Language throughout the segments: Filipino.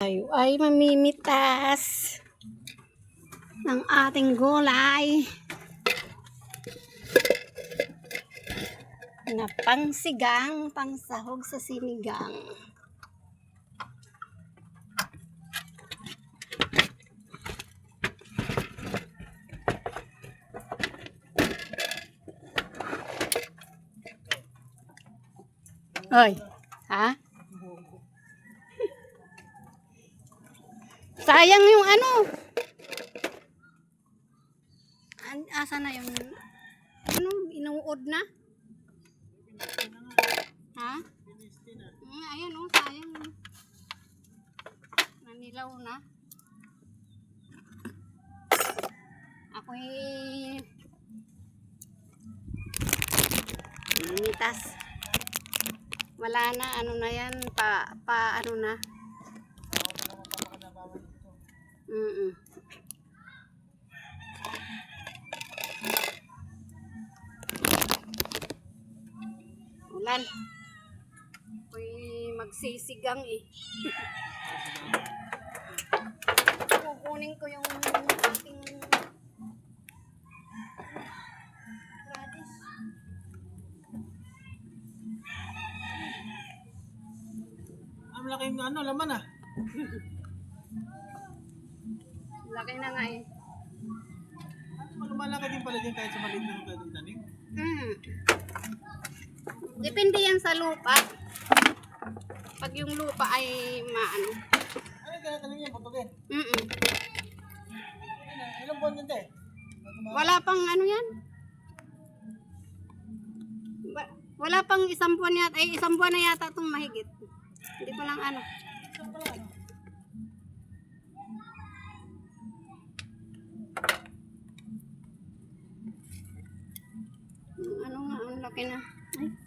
Tayo ay mamimitas ng ating gulay na pangsigang, pangsahog sa sinigang. Oy, ha? Sayang yung ano. An asa na yung ano, inuod na? Ha? Mm, ayan oh, sayang. Nanilaw na. Ako'y Minitas. Wala na, ano na yan, pa, pa, ano na. Mm Ulan. Uy, magsisigang eh. Kukunin ko yung ating radish. Ang laki ng ano, laman ah. Laki na nga eh. Lumalaki din pala din kahit sa maliit na lugar ng tanim. Mm. Depende yan sa lupa. Pag yung lupa ay maano. Ano kaya tanim niya? Putugin. Mm Ilang buwan yun te? Wala pang ano yan. Ba- wala pang isang buwan yata. Ay, isang buwan na yata itong mahigit. Hindi ko lang ano. Yung Ano nga, ang laki na. Ay.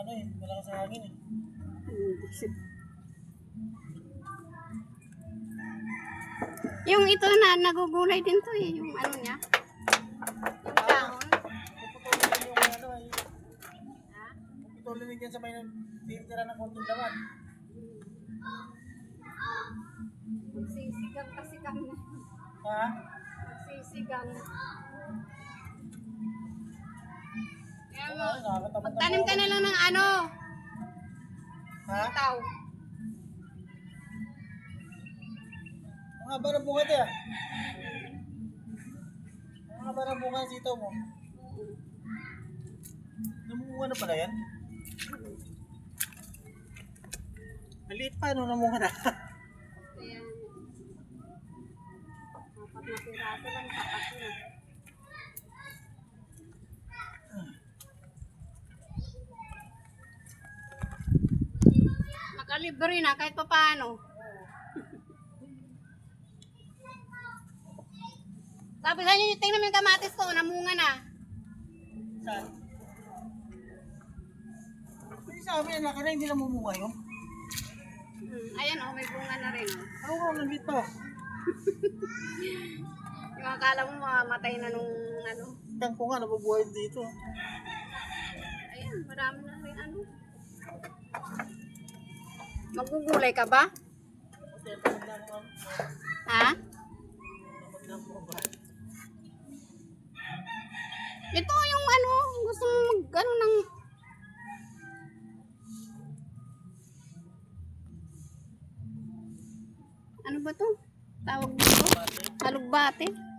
Ano eh, malakas sa hangin eh. Yung ito na nagugulay din to eh, yung ano niya. Yung dahon. Puputulin yung ano eh. Puputulin din sa may titira ng konting laman. Magsisigang kasi kami. Ha? Magsisigang. Kaya Oo, nga, nakakatamad na magtanim ka na lang ng ano, Ha? taw. Ang haba ng bunga te ah. Ang haba ng bunga ng sitaw mo. Namunga na pala yan? Maliit pa, no? Namunga na. Kaya, apat na piraso lang, sapat na. Makalibre na kahit pa paano. Sabi sa inyo, tingnan mo yung kamatis ko, namunga na. Saan? Hindi sabi na laki na, hindi na mumunga yun. Hmm, ayan oh, may bunga na rin. oh. Ako ko, nandito. Yung akala mo mamamatay na nung ano. Tang ko nga, nabubuhay dito. Ayan, marami na rin ano. Magugulay ka ba? Ha? Ito yung ano, gusto mo mag ano ng Ano ba to? Tawag Alugbate. Ha?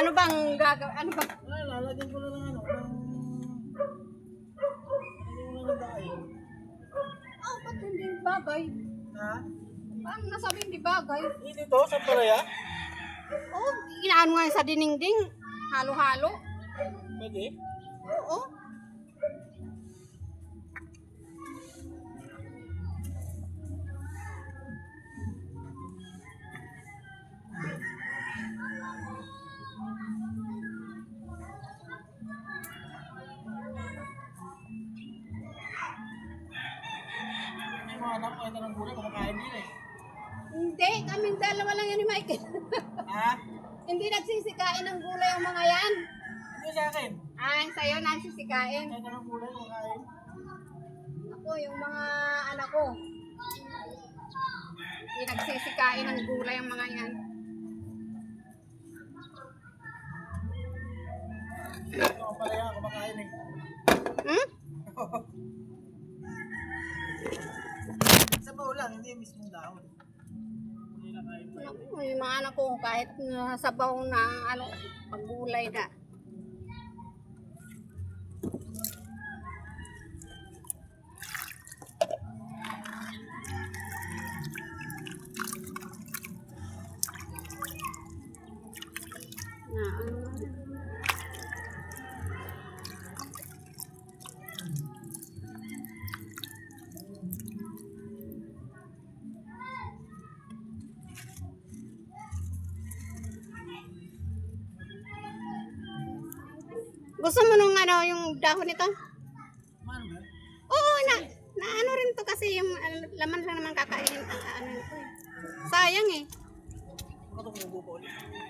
Ano bang gagawin? Ano bang... Ah, lalagyan ko na lang ano. Lalagyan ko na ng dahil. Oh, ba't hindi bagay? Ha? Paano nasabi hindi bagay? Eh, dito, sa paraya? Oh, inaano nga sa diningding. Halo-halo. Pwede. Ito ng gulay, kumakain din eh. Hindi, kaming dalawa lang yan ni Michael. Ha? hindi nagsisikain ng gulay ang mga yan. Hindi sa akin. Ay, sa'yo nagsisikain. Ito ng gulay, kumakain. Ako, yung mga anak ko. Hindi nagsisikain ng gulay ang mga yan. Ito ang paraya, kumakain eh. Hmm? Lang, hindi mismong dahon. Hindi na. Naku, yung mga anak ko, kahit uh, sabaw na ano, paggulay. Na, Gusto mo nung ano, yung dahon nito? Ano ba? Oo, na, na ano rin to kasi yung al- laman lang naman kakainin ang ano nito eh. Sayang eh. Ano?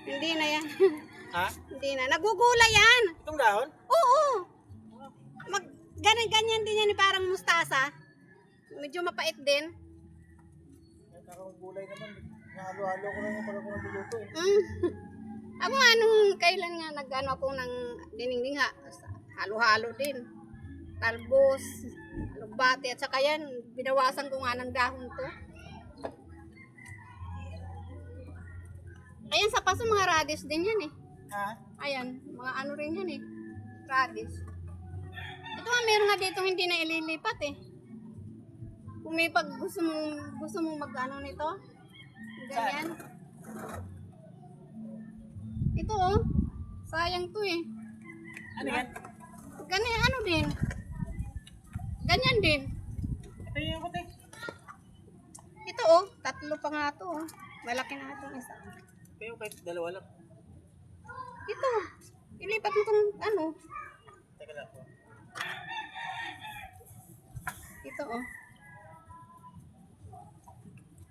Hindi na yan. Ha? Hindi na. Nagugulay yan. Itong dahon? Oo. Mag, ganyan, ganyan din yan eh, parang mustasa. Medyo mapait din. Kahit akong gulay naman, nahalo-halo ko lang yung pala ko nagluluto eh. Mm. Ako nga nung kailan nga nag-ano ako ng diningding ha, halo-halo din. Talbos, alugbate, at saka yan, binawasan ko nga ng dahon to. Ayan, sa paso mga radish din yan eh. Ha? Ayan, mga ano rin yan eh. Radish. Ito nga, meron nga dito hindi na ililipat eh. Kung may pag gusto mong, gusto mong mag-ano nito, ganyan. Ito sayang to eh. Ano yan? Ganyan, ano din. Ganyan din. Ito yung puti. Ito oh, tatlo pa nga to oh. Malaki na itong isa. Ito yung kahit dalawa lang. Ito, ilipat mo tong ano, Teka lang po. ito oh.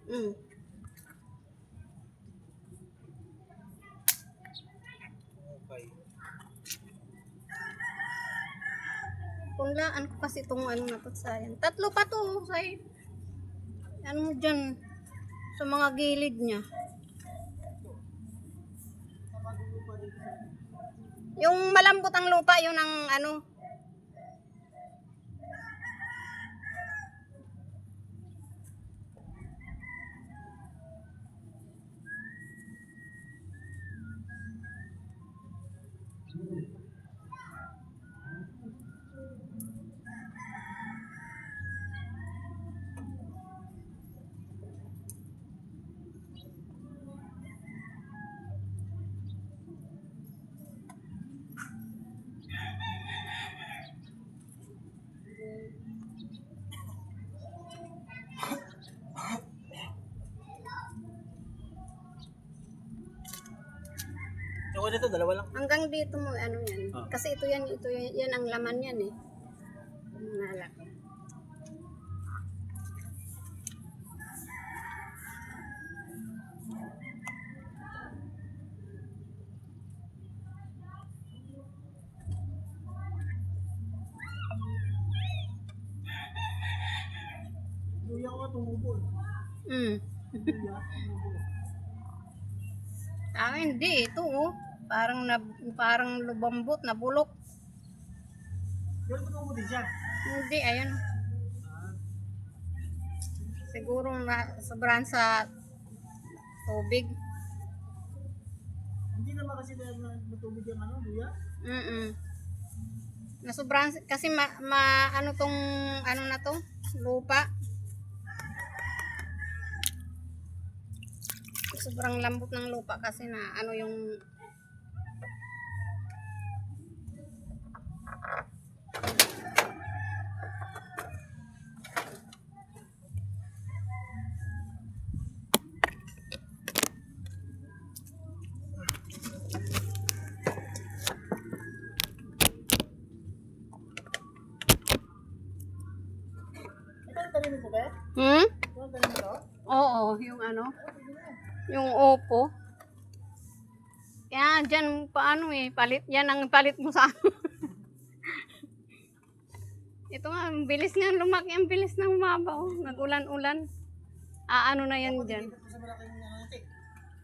Mm. Punlaan ko kasi itong ano na to sayang. Tatlo pa to say. Ano dyan sa mga gilid niya. Yung malambot ang lupa, yun ang ano. Yung ano ito, dalawa lang. Hanggang dito mo, ano yan. Ah. Kasi ito yan, ito yan, yan ang laman yan eh. Yung tumubo. Mm. Ah, hindi. Ito oh. Parang, na, parang lubambot, nabulok. Pero tumubo din siya. Hindi, ayun. Siguro na sobrahan sa tubig. Hindi naman kasi dahil na matubig yung ano, luya. Mm Nasobrahan, kasi ma, ma, ano tong, ano na to, lupa. Sobrang lambot ng lupa kasi na, ano yung, Ito ang talim ko ba? hmm? Ito ang talim ko? Oo, yung ano, yung opo. Kaya dyan, paano eh, palit, yan ang palit mo sa Ito nga, ang bilis nga lumaki, ang bilis na humaba, oh. Nag-ulan-ulan. Ah, ano na yan dyan? Ano natin.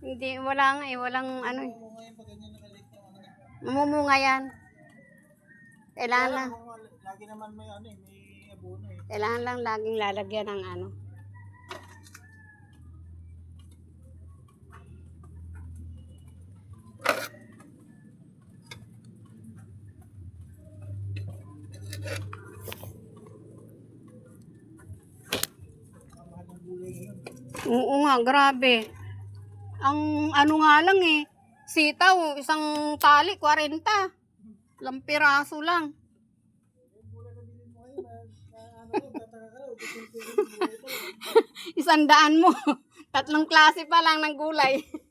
Hindi, wala nga eh, walang ano eh. Mamumunga yan. Kailangan lang, lagi naman may ano eh, may abono eh. kailangan lang laging lalagyan ng ano. Oo nga, grabe. Ang ano nga lang eh, sitaw, isang tali, 40. Lampiraso lang. Yung gulay na bilhin mo ngayon, na, na ano ko, tataka ka, ubusin ko yung gulay ko. Isang daan mo. Tatlong klase pa lang ng gulay.